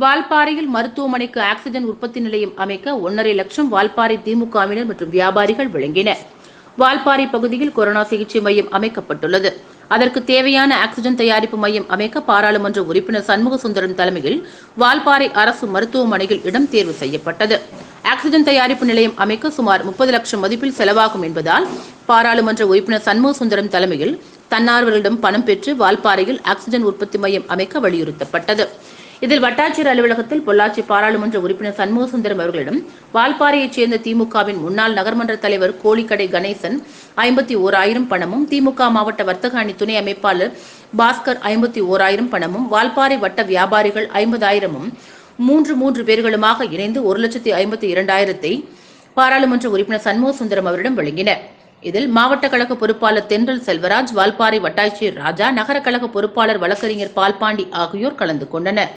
வால்பாறையில் மருத்துவமனைக்கு ஆக்சிஜன் உற்பத்தி நிலையம் அமைக்க ஒன்றரை லட்சம் வால்பாறை திமுகவினர் மற்றும் வியாபாரிகள் வழங்கினர் வால்பாறை பகுதியில் கொரோனா சிகிச்சை மையம் அமைக்கப்பட்டுள்ளது. அதற்கு தேவையான ஆக்சிஜன் தயாரிப்பு மையம் அமைக்க பாராளுமன்ற உறுப்பினர் சண்முக சுந்தரம் தலைமையில் வால்பாறை அரசு மருத்துவமனையில் இடம் தேர்வு செய்யப்பட்டது. ஆக்சிஜன் தயாரிப்பு நிலையம் அமைக்க சுமார் முப்பது லட்சம் மதிப்பில் செலவாகும் என்பதால் பாராளுமன்ற உறுப்பினர் சண்முக சுந்தரம் தலைமையில் தன்னார்வர்களிடம் பணம் பெற்று வால்பாறையில் ஆக்சிஜன் உற்பத்தி மையம் அமைக்க வலியுறுத்தப்பட்டது. இதில் வட்டாட்சியர் அலுவலகத்தில் பொள்ளாச்சி பாராளுமன்ற உறுப்பினர் சண்முக சுந்தரம் அவர்களிடம் வால்பாறையைச் சேர்ந்த திமுகவின் முன்னாள் நகர்மன்ற தலைவர் கோழிக்கடை கணேசன் ஐம்பத்தி ஓராயிரம் பணமும் திமுக மாவட்ட வர்த்தக அணி துணை அமைப்பாளர் பாஸ்கர் ஐம்பத்தி ஓராயிரம் பணமும் வால்பாறை வட்ட வியாபாரிகள் ஐம்பதாயிரமும் மூன்று மூன்று பேர்களுமாக இணைந்து ஒரு லட்சத்தி ஐம்பத்தி இரண்டாயிரத்தை பாராளுமன்ற உறுப்பினர் சண்முக சுந்தரம் அவரிடம் வழங்கினர். இதில் மாவட்ட கழக பொறுப்பாளர் தென்றல் செல்வராஜ் வால்பாறை வட்டாட்சியர் ராஜா நகர கழக பொறுப்பாளர் வழக்கறிஞர் பால்பாண்டி ஆகியோர் கலந்து கொண்டனர்.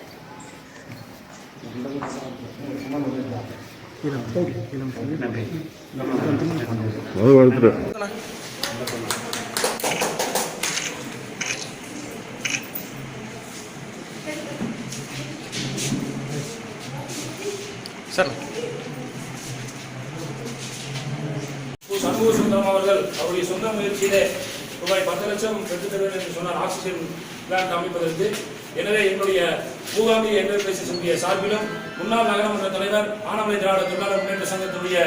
சார். சண்முக சுந்தரம் அவர்கள் அவருடைய சொந்த முயற்சியிலே ரூபாய் பத்து லட்சம் பெற்றுத் தருவேன் என்று சொன்னார். ஆக்சிஜன் பிளான்ட் அமைப்பதற்கு. எனவே என்னுடைய மூகாம்பி என்டர்பிரைசஸுடைய சார்பிலும் முன்னாள் நகரமன்ற தலைவர் ஆனமலை திராவிட தொழிலாளர் முன்னேற்ற சங்கத்துடைய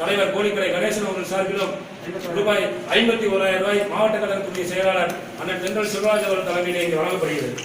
தலைவர் கோழிக்கடை கணேசன் அவர்கள் சார்பிலும் ரூபாய் ஐம்பத்தி ஓராயிரம் ரூபாய் மாவட்ட கழகத்துடைய செயலாளர் அண்ணன் தென்றல் சிவராஜ் அவர்கள் தலைமையிலே இங்கு வழங்கப்படுகிறது.